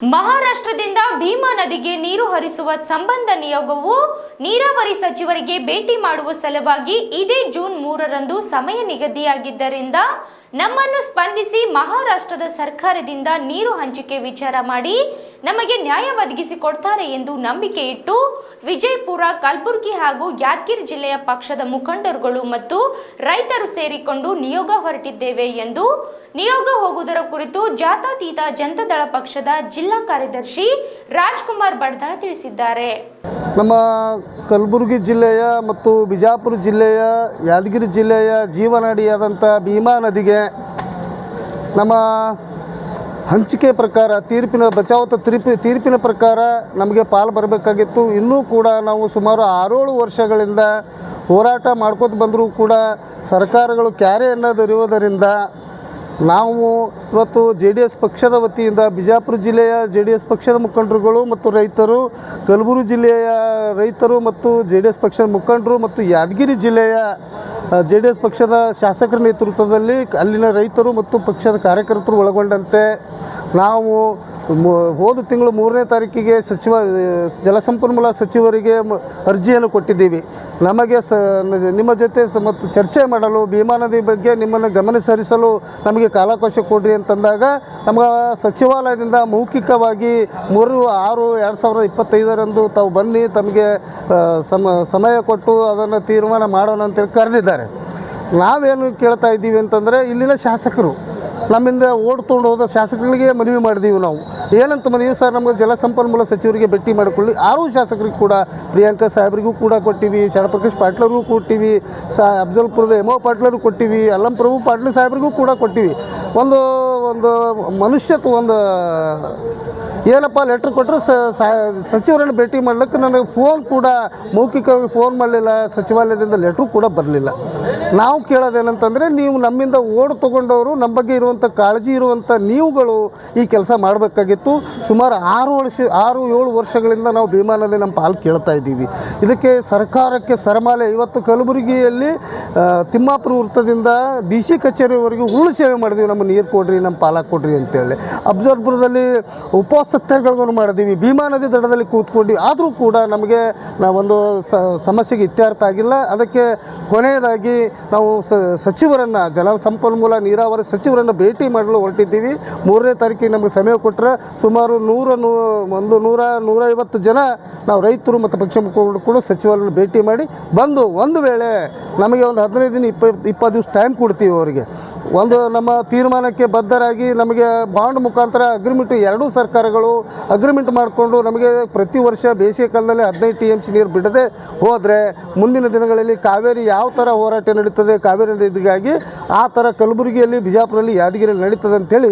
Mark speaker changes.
Speaker 1: ಮಹಾರಾಷ್ಟ್ರದಿಂದ ಭೀಮಾ ನದಿಗೆ ನೀರು ಹರಿಸುವ ಸಂಬಂಧ ನಿಯೋಗವು ನೀರಾವರಿ ಸಚಿವರಿಗೆ ಭೇಟಿ ಮಾಡುವ ಸಲುವಾಗಿ ಇದೇ ಜೂನ್ ಮೂರರಂದು ಸಮಯ ನಿಗದಿಯಾಗಿದ್ದರಿಂದ ನಮ್ಮನ್ನು ಸ್ಪಂದಿಸಿ ಮಹಾರಾಷ್ಟ್ರದ ಸರ್ಕಾರದಿಂದ ನೀರು ಹಂಚಿಕೆ ವಿಚಾರ ಮಾಡಿ ನಮಗೆ ನ್ಯಾಯ ಒದಗಿಸಿಕೊಡ್ತಾರೆ ಎಂದು ನಂಬಿಕೆ ಇಟ್ಟು ವಿಜಯಪುರ, ಕಲಬುರಗಿ ಹಾಗೂ ಯಾದಗಿರಿ ಜಿಲ್ಲೆಯ ಪಕ್ಷದ ಮುಖಂಡರುಗಳು ಮತ್ತು ರೈತರು ಸೇರಿಕೊಂಡು ನಿಯೋಗ ಹೊರಟಿದ್ದೇವೆ ಎಂದು ನಿಯೋಗ ಹೋಗುವುದರ ಕುರಿತು ಜಾತಾತೀತ ಜನತಾದಳ ಪಕ್ಷದ ಜಿಲ್ಲಾ ಕಾರ್ಯದರ್ಶಿ ರಾಜ್ಕುಮಾರ್ ಬಡ್ದಾಳ ತಿಳಿಸಿದ್ದಾರೆ.
Speaker 2: ನಮ್ಮ ಕಲಬುರಗಿ ಜಿಲ್ಲೆಯ ಮತ್ತು ಬಿಜಾಪುರ ಜಿಲ್ಲೆಯ, ಯಾದಗಿರಿ ಜಿಲ್ಲೆಯ ಜೀವನಾಡಿಯಾದಂಥ ಭೀಮಾ ನದಿಗೆ ನಮ್ಮ ಹಂಚಿಕೆ ಪ್ರಕಾರ, ತೀರ್ಪಿನ ಬಚಾವತ ತೀರ್ಪಿ, ತೀರ್ಪಿನ ಪ್ರಕಾರ ನಮಗೆ ಪಾಲು ಬರಬೇಕಾಗಿತ್ತು. ಇನ್ನೂ ಕೂಡ ನಾವು ಸುಮಾರು ಆರೇಳು ವರ್ಷಗಳಿಂದ ಹೋರಾಟ ಮಾಡ್ಕೋತ ಬಂದರೂ ಕೂಡ ಸರ್ಕಾರಗಳು ಕ್ಯಾರೆ ಅನ್ನೋದಿರುವುದರಿಂದ ನಾವು ಇವತ್ತು ಜೆ ಡಿ ಎಸ್ ಪಕ್ಷದ ವತಿಯಿಂದ ಬಿಜಾಪುರ ಜಿಲ್ಲೆಯ ಜೆ ಡಿ ಎಸ್ ಪಕ್ಷದ ಮುಖಂಡರುಗಳು ಮತ್ತು ರೈತರು, ಕಲಬುರಗಿ ಜಿಲ್ಲೆಯ ರೈತರು ಮತ್ತು ಜೆ ಡಿ ಎಸ್ ಪಕ್ಷದ ಮುಖಂಡರು ಮತ್ತು ಯಾದಗಿರಿ ಜಿಲ್ಲೆಯ ಜೆ ಡಿ ಎಸ್ ಪಕ್ಷದ ಶಾಸಕರ ನೇತೃತ್ವದಲ್ಲಿ ಅಲ್ಲಿನ ರೈತರು ಮತ್ತು ಪಕ್ಷದ ಕಾರ್ಯಕರ್ತರು ಒಳಗೊಂಡಂತೆ ನಾವು ಹೋದ ತಿಂಗಳು ಮೂರನೇ ತಾರೀಕಿಗೆ ಸಚಿವ, ಜಲಸಂಪನ್ಮೂಲ ಸಚಿವರಿಗೆ ಅರ್ಜಿಯನ್ನು ಕೊಟ್ಟಿದ್ದೀವಿ. ನಮಗೆ ಸ, ನಿಮ್ಮ ಜೊತೆ ಸ, ಮತ್ತು ಚರ್ಚೆ ಮಾಡಲು, ಭೀಮಾ ಬಗ್ಗೆ ನಿಮ್ಮನ್ನು ಗಮನಿಸರಿಸಲು ನಮಗೆ ಕಾಲಾವಕಾಶ ಕೊಡ್ರಿ ಅಂತಂದಾಗ, ನಮ್ಮ ಸಚಿವಾಲಯದಿಂದ ಮೌಖಿಕವಾಗಿ ಮೂರು, ಆರು, ಎರಡು ಸಾವಿರದ ಇಪ್ಪತ್ತೈದರಂದು ತಾವು ಬನ್ನಿ, ತಮಗೆ ಸಮ, ಸಮಯ ಕೊಟ್ಟು ಅದನ್ನು ತೀರ್ಮಾನ ಮಾಡೋಣ ಅಂತೇಳಿ ಕರೆದಿದ್ದಾರೆ. ನಾವೇನು ಕೇಳ್ತಾ ಇದ್ದೀವಿ ಅಂತಂದರೆ, ಇಲ್ಲಿನ ಶಾಸಕರು ನಮ್ಮಿಂದ ಓಡ್ಕೊಂಡು ಹೋದ ಶಾಸಕರಿಗೆ ಮನವಿ ಮಾಡಿದೀವಿ ನಾವು. ಏನಂತ ಮನವಿ ಸರ್, ನಮಗೆ ಜಲಸಂಪನ್ಮೂಲ ಸಚಿವರಿಗೆ ಭೇಟಿ ಮಾಡಿಕೊಳ್ಳಿ. ಆರು ಶಾಸಕರಿಗೆ ಕೂಡ, ಪ್ರಿಯಾಂಕಾ ಸಾಹೇಬರಿಗೂ ಕೂಡ ಕೊಟ್ಟಿವಿ ಶರಣಪ್ರಕಾಶ್ ಪಾಟ್ಲರಿಗೂ ಕೊಟ್ಟಿವಿ, ಸಾ, ಅಫ್ಜಲ್ಪುರದ ಎಮೋ ಪಾಟ್ಲರಿಗೂ ಕೊಟ್ಟಿವಿ, ಅಲ್ಲಂ ಪ್ರಭು ಪಾಟ್ಲ ಸಾಹೇಬರಿಗೂ ಕೂಡ ಕೊಟ್ಟಿವಿ. ಒಂದು ಒಂದು ಮನುಷ್ಯತ್ವ, ಒಂದು ಏನಪ್ಪ ಲೆಟ್ರ್ ಕೊಟ್ಟರು ಸಚಿವರನ್ನು ಭೇಟಿ ಮಾಡ್ಲಿಕ್ಕೆ ನನಗೆ ಫೋನ್ ಕೂಡ ಮೌಖಿಕವಾಗಿ ಫೋನ್ ಮಾಡಲಿಲ್ಲ, ಸಚಿವಾಲಯದಿಂದ ಲೆಟ್ರು ಕೂಡ ಬರಲಿಲ್ಲ. ನಾವು ಕೇಳೋದೇನಂತಂದರೆ ನೀವು ನಮ್ಮಿಂದ ಓಡ್ ತೊಗೊಂಡವರು ನಮ್ಮ ಬಗ್ಗೆ ಇರುವಂಥ ಕಾಳಜಿ ಇರುವಂಥ ನೀವುಗಳು ಈ ಕೆಲಸ ಮಾಡಬೇಕಾಗಿತ್ತು. ಸುಮಾರು ಆರು ವರ್ಷ, ಆರು, ಏಳು ವರ್ಷಗಳಿಂದ ನಾವು ಭೀಮಾ ನದಿ ನಮ್ಮ ಪಾಲು ಕೇಳ್ತಾ ಇದ್ದೀವಿ. ಇದಕ್ಕೆ ಸರ್ಕಾರಕ್ಕೆ ಸರಮಾಲೆ. ಇವತ್ತು ಕಲಬುರಗಿಯಲ್ಲಿ ತಿಮ್ಮಾಪುರ ವೃತ್ತದಿಂದ ಡಿ ಸಿ ಕಚೇರಿವರೆಗೂ ಉರುಳು ಸೇವೆ ಮಾಡಿದ್ವಿ. ನಮ್ಮ ನೀರು ಕೊಡ್ರಿ, ನಮ್ಮ ಪಾಲ ಕೊಡ್ರಿ ಅಂತೇಳಿ. ಅಬ್ಸರ್ಪುರದಲ್ಲಿ ಉಪವಾಸ ಸತ್ಯಾಗ್ರಹವನ್ನು ಮಾಡಿದ್ದೀವಿ ಭೀಮಾ ನದಿ ದಡದಲ್ಲಿ ಕೂತ್ಕೊಂಡು ಆದರೂ ಕೂಡ ನಮಗೆ ಒಂದು ಸಮಸ್ಯೆಗೆ ಇತ್ಯರ್ಥ ಆಗಿಲ್ಲ. ಅದಕ್ಕೆ ಕೊನೆಯದಾಗಿ ನಾವು ಸಚಿವರನ್ನು ಜಲ ಸಂಪನ್ಮೂಲ ನೀರಾವರಿ ಸಚಿವರನ್ನು ಭೇಟಿ ಮಾಡಲು ಹೊರಟಿದ್ದೀವಿ. ಮೂರನೇ ತಾರೀಕಿಗೆ ನಮಗೆ ಸಮಯ ಕೊಟ್ಟರೆ ಸುಮಾರು ನೂರ ನೂ ಒಂದು ನೂರ ನೂರೈವತ್ತು ಜನ ನಾವು ರೈತರು ಮತ್ತು ಪಕ್ಷ ಕೂಡ ಸಚಿವರನ್ನು ಭೇಟಿ ಮಾಡಿ ಬಂದು ಒಂದು ವೇಳೆ ನಮಗೆ ಒಂದು ಹದಿನೈದು ದಿನ ಇಪ್ಪತ್ತು ಇಪ್ಪತ್ತು ದಿವಸ ಟೈಮ್ ಕೊಡ್ತೀವಿ ಅವರಿಗೆ. ಒಂದು ನಮ್ಮ ತೀರ್ಮಾನಕ್ಕೆ ಬದ್ಧರಾಗಿ ನಮಗೆ ಬಾಂಡ್ ಮುಖಾಂತರ ಅಗ್ರಿಮೆಂಟ್ ಎರಡೂ ಸರ್ಕಾರಗಳು ಅಗ್ರಿಮೆಂಟ್ ಮಾಡಿಕೊಂಡು ನಮಗೆ ಪ್ರತಿ ವರ್ಷ ಬೇಸಿಗೆ ಕಾಲದಲ್ಲಿ ಹದಿನೈದು ಟಿ ಎಂ ಸಿ ನೀರು ಬಿಡದೆ ಹೋದರೆ ಮುಂದಿನ ದಿನಗಳಲ್ಲಿ ಕಾವೇರಿ ಯಾವ ಥರ ಹೋರಾಟ ನಡೀತದೆ ಕಾವೇರಿ ನದಿಗಾಗಿ ಆ ಥರ ಕಲಬುರಗಿಯಲ್ಲಿ ಬಿಜಾಪುರಲ್ಲಿ ಯಾದಗಿರಿಯಲ್ಲಿ ನಡೀತದೆ ಅಂತೇಳಿ